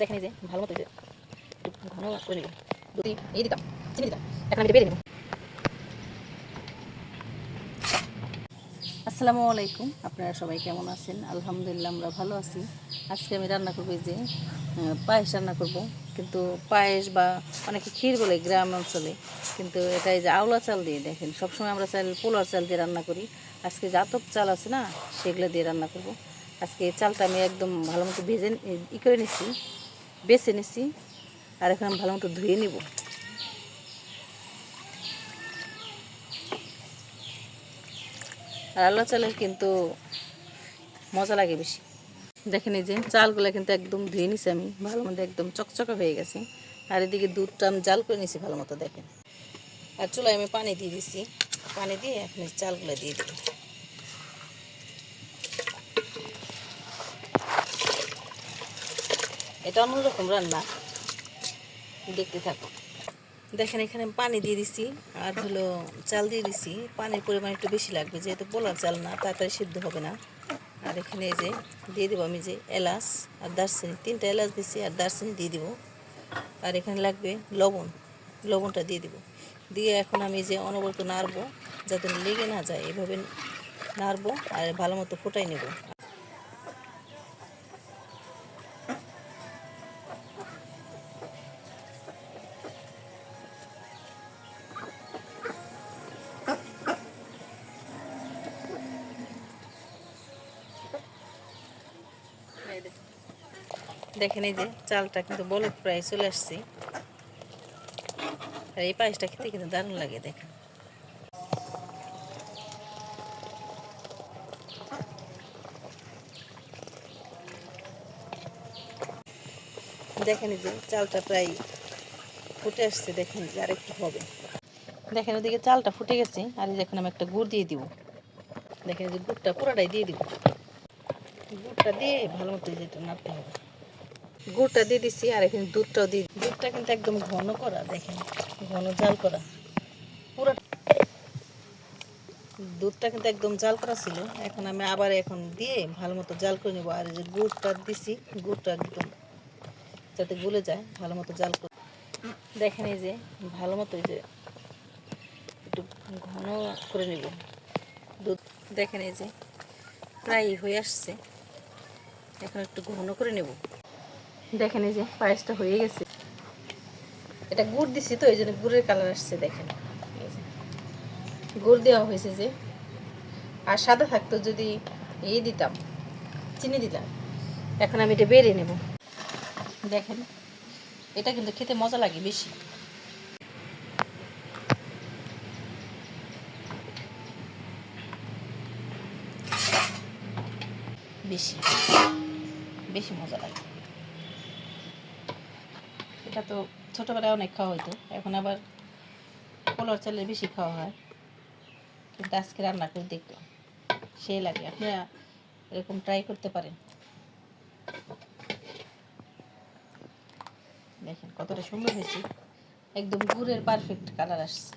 দেখেন এই যে, ভালো মতো ঘন করে নিলাম দুধ এই দিতাম, চিনি দিতাম, এখন আমি নেব। আসসালামু আলাইকুম, আপনারা সবাই কেমন আছেন? আলহামদুলিল্লাহ, আমরা ভালো আছি। আজকে আমি রান্না করব যে পায়েস রান্না করব। কিন্তু পায়েস বা অনেকে ক্ষীর বলে গ্রাম অঞ্চলে, কিন্তু এটা এই যে আওলা চাল দিয়ে দেখেন। সবসময় আমরা চাল পোলার চাল দিয়ে রান্না করি। আজকে জাতক চাল আছে না, সেগুলো দিয়ে রান্না করব। আজকে চালটা আমি একদম ভালো মতো ভেজে ই করে নিচ্ছি বেছে নিচ্ছি আর এখন ভালো মতো ধুয়ে নিব। আর আল্লাহ চালের কিন্তু মজা লাগে বেশি। দেখেন এই যে চালগুলো কিন্তু একদম ধুয়ে নিছি আমি, ভালো মতো একদম চকচকে হয়ে গেছে। আর এদিকে দুধটা আমি জাল করে নিছি ভালো মতো, দেখেন। আর চুলায় আমি পানি দিয়ে দিছি। পানি দিয়ে এখন চালগুলো দিয়ে দিই এটা অন্যরকম রান্না। দেখতে থাকো। দেখেন, এখানে পানি দিয়ে দিছি, আর হলো চাল দিয়ে দিছি। পানির পরিমাণ একটু বেশি লাগবে, যেহেতু পোলার চাল না, তাড়াতাড়ি সিদ্ধ হবে না। আর এখানে যে দিয়ে দেবো আমি যে এলাচ আর দারচিনি। তিনটা এলাচ দিছি আর দারচিনি দিয়ে দিব। আর এখানে লাগবে লবণ। লবণটা দিয়ে দিব। দিয়ে এখন আমি যে অনবরত নাড়বো, যাতে লেগে না যায়, এভাবে নাড়বো আর ভালো মতো ফোটাই নেব। দেখেন এই যে চালটা কিন্তু বলক প্রায় চলে আসছে। আর এই পায়েসটা খেতে কিন্তু দারুণ লাগে দেখেন। দেখেন যে চালটা প্রায় ফুটে আসছে, দেখেন যে আর একটু হবে। দেখেন ওদিকে চালটা ফুটে গেছে, আর এখন আমি একটা গুড় দিয়ে দিব। দেখেন যে গুড়টা পুরোটাই দিয়ে দিব। গুড়টা দিয়ে ভালো মতো এই যে একটু নাড়তে হবে। গুড়টা দিয়ে দিছি আর এখানে দুধটাও দিয়ে দুধটা কিন্তু একদম ঘন করা, দেখেন, ঘন জাল করা। পুরো দুধটা কিন্তু একদম জাল করা ছিল। এখন আমি আবার এখন দিয়ে ভালো মতো জাল করে নেব। আর যে গুড়টা দিছি, গুড়টা একদম যাতে গলে যায়, ভালো মতো জাল করে। দেখেন এই যে ভালো মতো এই যে একটু ঘন করে নেব দুধ। দেখেন এই যে প্রায় হয়ে আসছে। এখন একটু ঘন করে নেব। দেখেন এই যে পায়েসটা হয়ে গেছে। এটা গুড় দিছি তো এই জন্য গুড়ের কালার আসছে দেখেন। গুড় দেওয়া হয়েছে যে। আর সাদা থাকতো যদি এই দিতাম চিনি দিতাম। এখন আমি এটা বেড়ে নেব। দেখেন এটা কিন্তু খেতে মজা লাগে বেশি। বেশি। বেশি মজা লাগে। এটা তো ছোটোবেলায় অনেক খাওয়া হতো এখন আবার পোলার চালের বেশি খাওয়া হয়। কিন্তু আজকে রান্না করে দেখলাম, সেই লাগে। আপনারা এরকম ট্রাই করতে পারেন। দেখেন কতটা সুন্দর হয়েছে। একদম গুড়ের পারফেক্ট কালার আসছে।